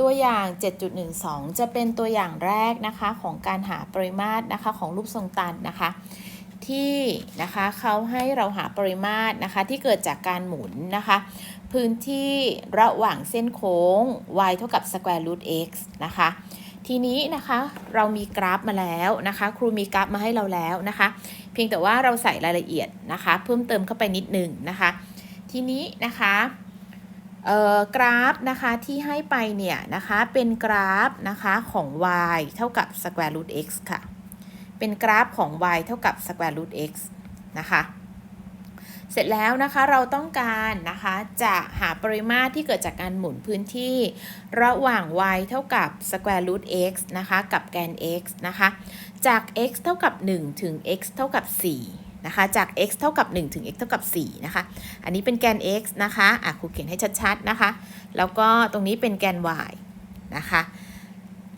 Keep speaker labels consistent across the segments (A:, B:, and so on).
A: ตัวอย่าง 7.12 จะเป็นตัวอย่างแรกนะคะของการหาปริมาตรนะคะของรูปทรงตันนะคะ ที่นะคะเขาให้เราหาปริมาตรนะคะที่เกิดจากการหมุนนะคะ พื้นที่ระหว่างเส้นโค้ง y เท่ากับ square root x นะคะ ทีนี้นะคะเรามีกราฟมาแล้วนะคะ ครูมีกราฟมาให้เราแล้วนะคะ เพียงแต่ว่าเราใส่รายละเอียดนะคะ เพิ่มเติมเข้าไปนิดนึงนะคะ ทีนี้นะคะ กราฟนะคะที่ให้ไปเนี่ยนะคะเป็นกราฟนะคะของ y เท่ากับ square root x ค่ะ เป็นกราฟของ y เท่ากับ square root x นะคะเสร็จแล้วนะคะเราต้องการนะคะจะหาปริมาตรที่เกิดจากการหมุนพื้นที่ ระหว่าง y เท่ากับ square root x นะคะกับแกน x นะคะจาก x เท่ากับ 1 ถึง x เท่ากับ 4 นะคะจาก x เท่ากับ 1 ถึง x เท่ากับ4นะคะ อันนี้เป็นแกน x นะคะอะครูเขียนให้ชัดๆนะคะ แล้วก็ตรงนี้เป็นแกน y นะคะ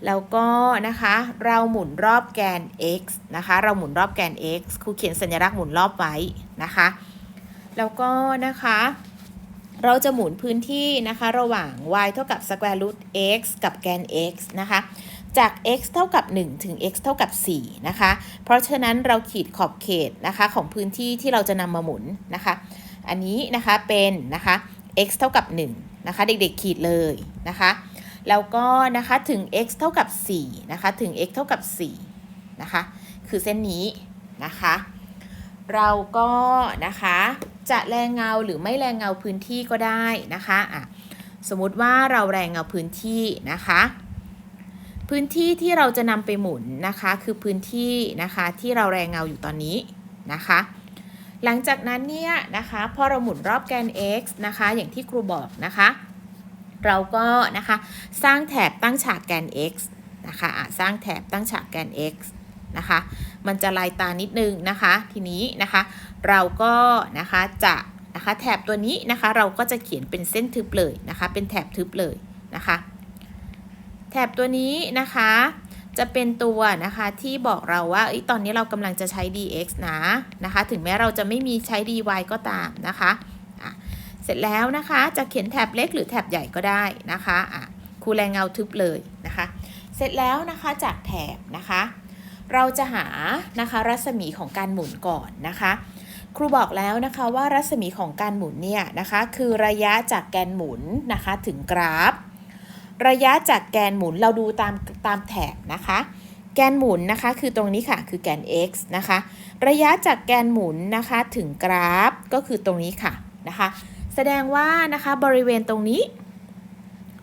A: แล้วก็นะคะเราหมุนรอบแกน x นะคะ เราหมุนรอบแกน x ครูเขียนสัญลักษณ์หมุนรอบไว้นะคะ แล้วก็นะคะเราจะหมุนพื้นที่นะคะระหว่าง y เท่ากับ square root x กับแกน x นะคะ จาก x เท่ากับ 1 ถึง x เท่ากับ 4 นะคะ เพราะฉะนั้นเราขีดขอบเขตนะคะของพื้นที่ที่เราจะนำมาหมุนนะคะ อันนี้นะคะเป็นนะคะ x เท่ากับ 1 นะคะ เด็กๆขีดเลยนะคะ แล้วก็นะคะถึง x เท่ากับ 4 นะคะ ถึง x เท่ากับ 4 นะคะ คือเส้นนี้นะคะ เราก็นะคะจะแรงเงาหรือไม่แรงเงาพื้นที่ก็ได้นะคะอะสมมติว่าเราแรงเงาพื้นที่นะคะ พื้นที่ที่เราจะนำไปหมุนนะคะคือพื้นที่นะคะที่เราแรงเงาอยู่ตอนนี้นะคะ หลังจากนั้นเนี่ยนะคะพอเราหมุนรอบแกน x นะคะอย่างที่ครูบอกนะคะ เราก็นะคะสร้างแถบตั้งฉากแกน x นะคะะสร้างแถบตั้งฉากแกน x นะคะมันจะลายตานิดนึงนะคะทีนี้นะคะเราก็นะคะจะนะคะแถบตัวนี้นะคะเราก็จะเขียนเป็นเส้นทึบเลยนะคะเป็นแถบทึบเลยนะคะ แถบตัวนี้นะคะ จะเป็นตัวนะคะที่บอกเราว่าอตอนนี้เรากำลังจะใช้ dx นะนะคะ ถึงแม้เราจะไม่มีใช้ dy ก็ตามนะคะอะเสร็จแล้วนะคะจะเขียนแถบเล็กหรือแถบใหญ่ก็ได้นะคะอะครูแรงเงาทึบเลยนะคะ เสร็จแล้วนะคะจากแถบนะคะ เราจะหานะคะรัศมีของการหมุนก่อนนะคะครูบอกแล้วนะคะว่ารัศมีของการหมุนเนี่ยนะคะ คือระยะจากแกนหมุนนะคะถึงกราฟ ระยะจากแกนหมุนเราดูตามตามแถบนะคะ แกนหมุนนะคะคือตรงนี้ค่ะคือแกน x นะคะ ระยะจากแกนหมุนนะคะถึงกราฟก็คือตรงนี้ค่ะนะคะ แสดงว่านะคะบริเวณตรงนี้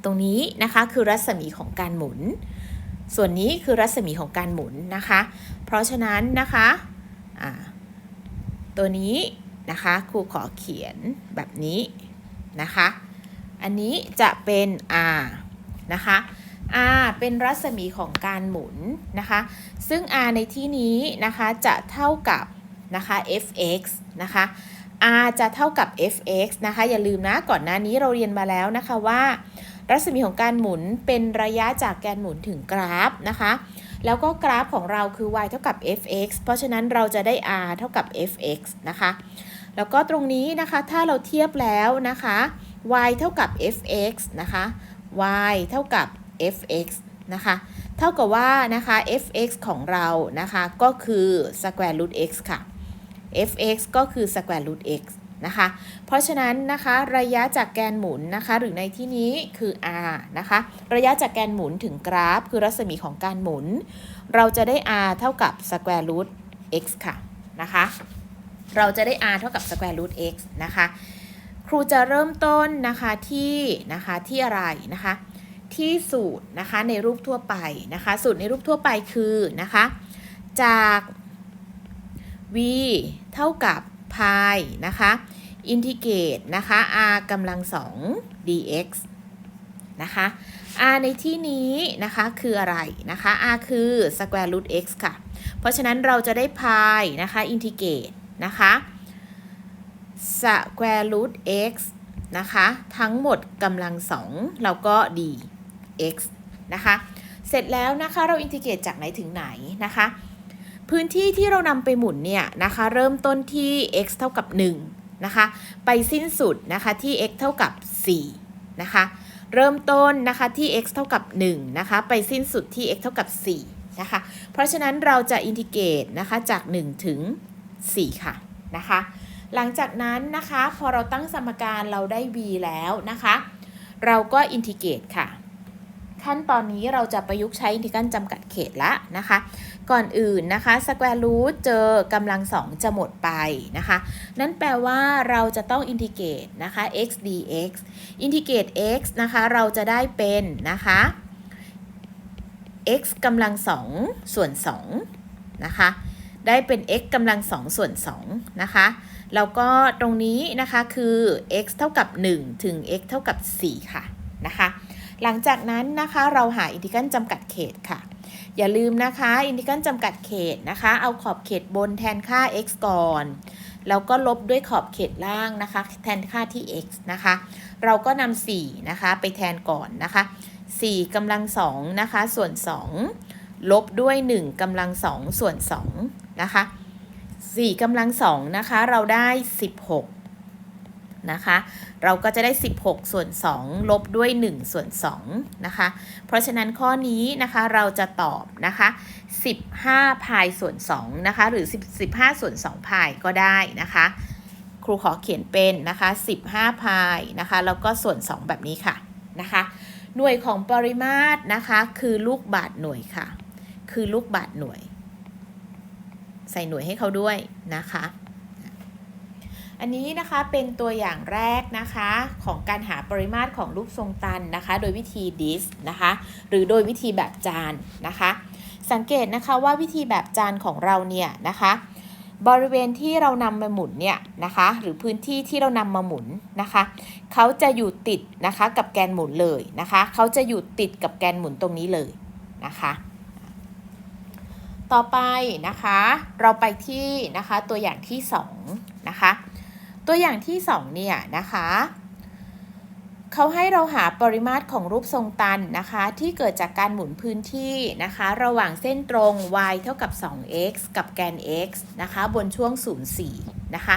A: ตรงนี้นะคะคือรัศมีของการหมุน ส่วนนี้คือรัศมีของการหมุนนะคะ เพราะฉะนั้นนะคะตัวนี้นะคะครูขอเขียนแบบนี้นะคะ อันนี้จะเป็น r นะคะ r เป็นรัศมีของการหมุนนะคะ ซึ่ง r ในที่นี้นะคะจะเท่ากับนะคะ fx นะคะ r จะเท่ากับ fx นะคะ อย่าลืมนะก่อนหน้านี้เราเรียนมาแล้วนะคะว่า รัศมีของการหมุนเป็นระยะจากแกนหมุนถึงกราฟนะคะ แล้วก็กราฟของเราคือ y เท่ากับ fx เพราะฉะนั้นเราจะได้ r เท่ากับ fx นะคะ แล้วก็ตรงนี้นะคะถ้าเราเทียบแล้วนะคะ y เท่ากับ fx นะคะ y เท่ากับ fx นะคะ เท่ากับว่านะคะ fx ของเรานะคะก็คือ square root x ค่ะ fx ก็คือ square root x นะคะ เพราะฉะนั้นนะคะระยะจากแกนหมุนนะคะหรือในที่นี้คือ r นะคะ ระยะจากแกนหมุนถึงกราฟ คือรัศมีของการหมุน เราจะได้ r เท่ากับ square root x ค่ะนะคะ เราจะได้ r เท่ากับ square root x นะคะ รูจะเริ่มต้นนะคะที่นะคะที่อะไรนะคะที่สูตรนะคะในรูปทั่วไปนะคะสูตรในรูปทั่วไปคือนะคะจาก v เท่ากับ pi นะคะอินทิเกรตนะคะ r กำลังสอง dx นะคะ r ในที่นี้นะคะคืออะไรนะคะ r คือ square root x ค่ะ เพราะฉะนั้นเราจะได้ pi นะคะอินทิเกรตนะคะ square root x นะคะ ทั้งหมดกำลังสองแล้วก็ dx นะคะ เสร็จแล้วนะคะเราอินทิเกรตจากไหนถึงไหนนะคะ พื้นที่ที่เรานำไปหมุนเนี่ยนะคะ เริ่มต้นที่ x เท่ากับ 1 นะคะ ไปสิ้นสุดนะคะที่ x เท่ากับ 4 นะคะ เริ่มต้นนะคะที่ x เท่ากับ 1 นะคะ ไปสิ้นสุดที่ x เท่ากับ 4 นะคะ เพราะฉะนั้นเราจะอินทิเกรตนะคะจาก 1 ถึง 4 ค่ะนะคะ หลังจากนั้นนะคะ พอเราตั้งสมการเราได้ v แล้วนะคะ เราก็อินทิเกรตค่ะ ขั้นตอนนี้เราจะประยุกต์ใช้อินทิกรัลจำกัดเขตละนะคะ ก่อนอื่นนะคะสแควร์รูทเจอกำลังสองจะหมดไปนะคะ นั่นแปลว่าเราจะต้องอินทิเกรตนะคะ x dx อินทิเกรต x นะคะเราจะได้เป็นนะคะ x กำลังสองส่วน2นะคะ ได้เป็น x กำลังสองส่วน2นะคะ แล้วก็ตรงนี้นะคะคือ x เท่ากับ 1 ถึง x เท่ากับ 4 ค่ะนะคะ หลังจากนั้นนะคะเราหาอินทิกรัลจำกัดเขตค่ะ อย่าลืมนะคะอินทิกรัลจำกัดเขตนะคะ เอาขอบเขตบนแทนค่า x ก่อนแล้วก็ลบด้วยขอบเขตล่างนะคะ แทนค่าที่ x นะคะ เราก็นำ4นะคะไปแทนก่อนนะคะ4กำลัง2นะคะส่วน 2 ลบด้วย 1กำลัง2ส่วน2นะคะ 4กำลัง2นะคะ เราได้16นะคะ เราก็จะได้ 16 ส่วน 2 ลบด้วย 1 ส่วน2นะคะ เพราะฉะนั้นข้อนี้นะคะเราจะตอบนะคะ 15พายส่วน2นะคะ หรือ10 15 ส่วน2พายก็ได้นะคะ ครูขอเขียนเป็นนะคะ 15พายนะคะ แล้วก็ส่วน 2 แบบนี้ค่ะนะคะ หน่วยของปริมาตรนะคะ คือลูกบาทหน่วยค่ะ คือลูกบาทหน่วย ใส่หน่วยให้เขาด้วยนะคะ อันนี้นะคะเป็นตัวอย่างแรกนะคะของการหาปริมาตรของรูปทรงตันนะคะ โดยวิธีดิสนะคะหรือโดยวิธีแบบจานนะคะ สังเกตนะคะว่าวิธีแบบจานของเราเนี่ยนะคะบริเวณที่เรานำมาหมุนเนี่ยนะคะหรือพื้นที่ที่เรานำมาหมุนนะคะเขาจะอยู่ติดนะคะกับแกนหมุนเลยนะคะเขาจะอยู่ติดกับแกนหมุนตรงนี้เลยนะคะ ต่อไปนะคะ เราไปที่นะคะตัวอย่างที่2นะคะ ตัวอย่างที่2เนี่ยนะคะเขาให้เราหาปริมาตรของรูปทรงตันนะคะ ที่เกิดจากการหมุนพื้นที่นะคะ ระหว่างเส้นตรง y เท่ากับ 2x กับแกน x นะคะ บนช่วง 04 นะคะ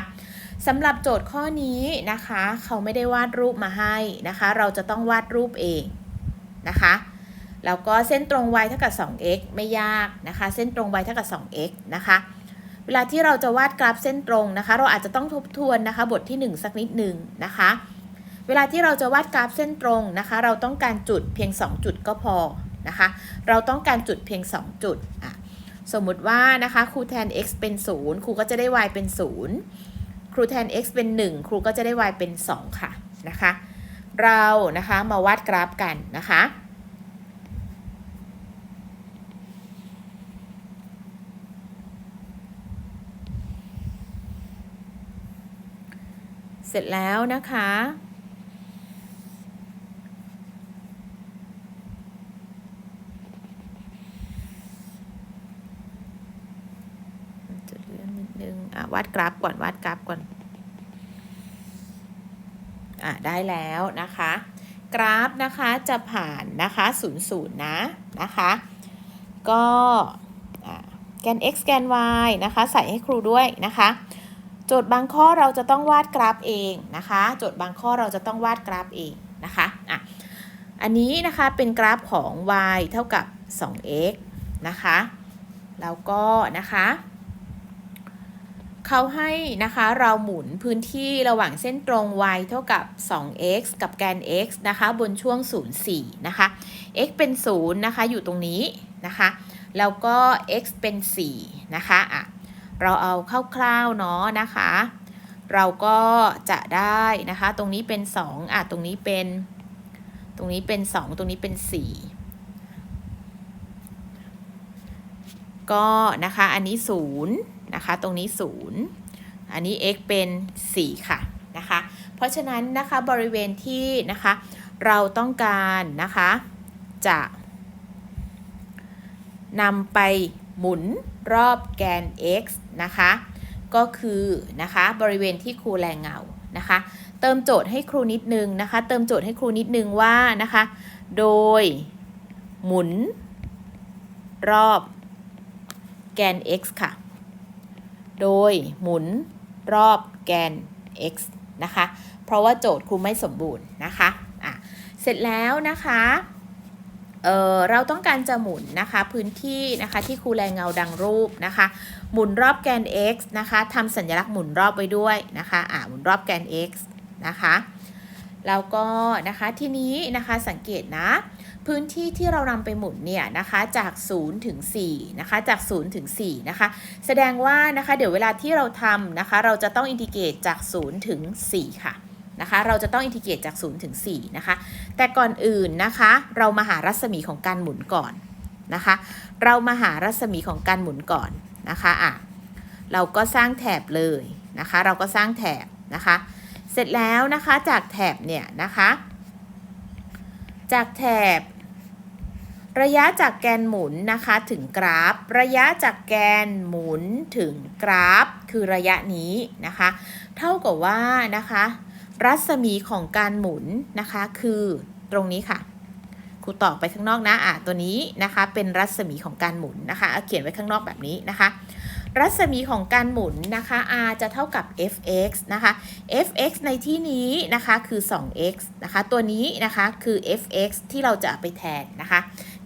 A: สำหรับโจทย์ข้อนี้นะคะ เขาไม่ได้วาดรูปมาให้นะคะ เราจะต้องวาดรูปเองนะคะ แล้วก็เส้นตรง y เท่ากับ 2x ไม่ยากนะคะ เส้นตรง y เท่ากับ 2x นะคะ เวลาที่เราจะวาดกราฟเส้นตรงนะคะ เราอาจจะต้องทบทวนนะคะ บทที่ 1 สักนิดหนึ่งนะคะ เวลาที่เราจะวาดกราฟเส้นตรงนะคะ เราต้องการจุดเพียง 2 จุดก็พอนะคะ เราต้องการจุดเพียง 2 จุดอะสมมุติว่านะคะครูแทน x เป็น 0 ครูก็จะได้ y เป็น 0 ครูแทน x เป็น 1 ครูก็จะได้ y เป็น 2 ค่ะนะคะ เรานะคะมาวาดกราฟกันนะคะ เสร็จแล้วนะคะจะเลื่อนนิดนึงอะวาดกราฟก่อนวาดกราฟก่อน อะได้แล้วนะคะ กราฟนะคะจะผ่านนะคะ0 0นย์นะนะคะ ก็แกน x แกน y นะคะ ใส่ให้ครูด้วยนะคะ โจทย์บางข้อเราจะต้องวาดกราฟเองนะคะ โจทย์บางข้อเราจะต้องวาดกราฟเองนะคะอะอันนี้นะคะเป็นกราฟของ y เท่ากับ 2x นะคะ แล้วก็นะคะเขาให้นะคะเราหมุนพื้นที่ระหว่างเส้นตรง y เท่ากับ 2x กับแกน x นะคะบนช่วง 0 4 นะคะ x เป็น 0 นะคะอยู่ตรงนี้นะคะ แล้วก็ x เป็น 4 นะคะอะ เราเอาคร่าวๆเนาะนะคะ เราก็จะได้นะคะ ตรงนี้เป็น 2อะตรงนี้เป็น ตรงนี้เป็น 2 ตรงนี้เป็น 4 ก็นะคะ อันนี้0นะคะ ตรงนี้ 0 อันนี้ x เป็น 4 ค่ะนะคะ เพราะฉะนั้นนะคะบริเวณที่นะคะเราต้องการนะคะจะนำไปหมุน รอบแกน x นะคะ ก็คือนะคะบริเวณที่ครูแรงเงานะคะ เติมโจทย์ให้ครูนิดนึงนะคะ เติมโจทย์ให้ครูนิดนึงว่านะคะ โดยหมุนรอบแกน x ค่ะ โดยหมุนรอบแกน x นะคะ เพราะว่าโจทย์ครูไม่สมบูรณ์นะคะ อะ เสร็จแล้วนะคะ เเราต้องการจะหมุนนะคะพื้นที่นะคะที่ครูแรงเงาดังรูปนะคะ หมุนรอบแกน x นะคะทำสัญลักษณ์หมุนรอบไว้ด้วยนะคะอ่าหมุนรอบแกน x นะคะแล้วก็นะคะทีนี้นะคะสังเกตนะ พื้นที่ที่เรานำไปหมุนเนี่ยนะคะจาก 0 ถึง4นะคะจาก 0 ถึง4นะคะแสดงว่านะคะเดี๋ยวเวลาที่เราทำนะคะเราจะต้องอินทิเกรตจาก 0 ถึง 4 ค่ะ นะคะ เราจะต้องอินทิเกรตจาก 0 ถึง 4 นะคะ แต่ก่อนอื่นนะคะ เรามาหารัศมีของการหมุนก่อนนะคะ เรามาหารัศมีของการหมุนก่อนนะคะอะเราก็สร้างแถบเลยนะคะ เราก็สร้างแถบนะคะ เสร็จแล้วนะคะจากแถบเนี่ยนะคะ จากแถบ ระยะจากแกนหมุนนะคะถึงกราฟ ระยะจากแกนหมุนถึงกราฟ คือระยะนี้นะคะ เท่ากับว่านะคะ รัศมีของการหมุนนะคะคือตรงนี้ค่ะครูตอกไปข้างนอกนะอะตัวนี้นะคะ เป็นรัศมีของการหมุนนะคะเเขียนไว้ข้างนอกแบบนี้นะคะ รัศมีของการหมุนนะคะ r จะเท่ากับ fx นะคะ fx ในที่นี้นะคะคือ 2x นะคะ ตัวนี้นะคะคือ fx ที่เราจะไปแทนนะคะ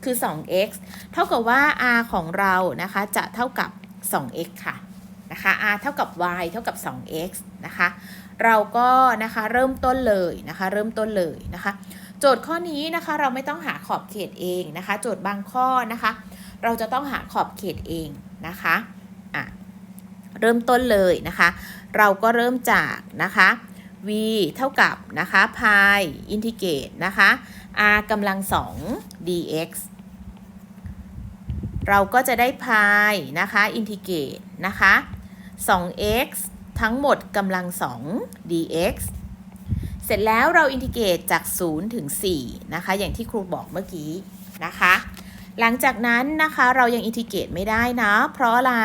A: คือ 2x เท่ากับว่า r ของเรานะคะจะเท่ากับ 2x ค่ะนะคะ r เท่ากับ y เท่ากับ 2x นะคะ เราก็นะคะเริ่มต้นเลยนะคะ เริ่มต้นเลยนะคะ โจทย์ข้อนี้นะคะเราไม่ต้องหาขอบเขตเองนะคะ โจทย์บางข้อนะคะ เราจะต้องหาขอบเขตเองนะคะอะเริ่มต้นเลยนะคะ เราก็เริ่มจากนะคะ v เท่ากับนะคะพายอินทิเกรตนะคะ r กำลัง2 dx เราก็จะได้พายนะคะอินทิเกรตนะคะ 2x ทั้งหมดกำลัง 2 dx เสร็จแล้วเราอินทิเกรตจาก 0 ถึง 4 นะคะ อย่างที่ครูบอกเมื่อกี้นะคะ หลังจากนั้นนะคะเรายังอินทิเกรตไม่ได้นะ เพราะอะไร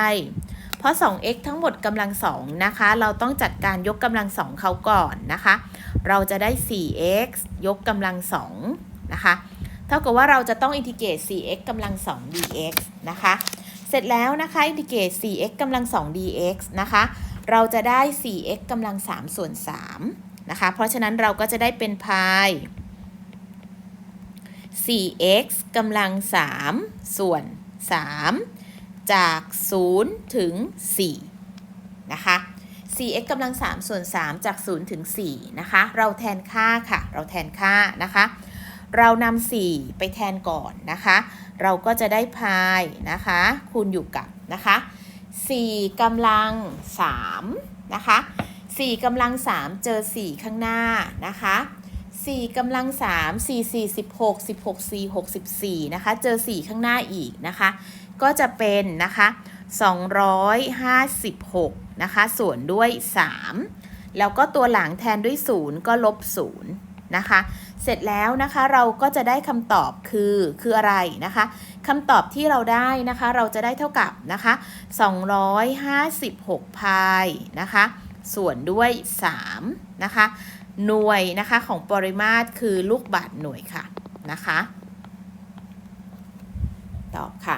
A: เพราะ 2x ทั้งหมดกำลัง2นะคะ เราต้องจัดการยกกำลัง 2 เขาก่อนนะคะ เราจะได้ 4x ยกกำลัง2นะคะ เท่ากับว่าเราจะต้องอินทิเกรต 4x กำลัง 2 dx นะคะ เสร็จแล้วนะคะอินทิเกรต 4x กำลัง 2 dx นะคะ เราจะได้ 4x กำลัง 3 ส่วน3นะคะ เพราะฉะนั้นเราก็จะได้เป็นพาย 4x กำลัง 3 ส่วน 3 จาก 0 ถึง 4 นะคะ 4x กำลัง 3 ส่วน 3 จาก 0 ถึง 4 นะคะ เราแทนค่าค่ะ เราแทนค่านะคะ เรานำ4ไปแทนก่อนนะคะ เราก็จะได้พายนะคะ คูณอยู่กับนะคะ 4กำลัง3นะคะ4กำลัง 3 เจอ 4 ข้างหน้านะคะ4กำลัง 3 4 4 16 16 4 64นะคะ เจอ 4 ข้างหน้าอีกนะคะ ก็จะเป็นนะคะ256นะคะ ส่วนด้วย 3 แล้วก็ตัวหลังแทนด้วย 0 ก็ลบ 0 นะคะ เสร็จแล้วนะคะเราก็จะได้คำตอบคือคืออะไรนะคะคำตอบที่เราได้นะคะเราจะได้เท่ากับนะคะ 256 พายนะคะ ส่วนด้วย 3 นะคะ หน่วยนะคะของปริมาตรคือลูกบาศก์หน่วยค่ะนะคะ ตอบค่ะ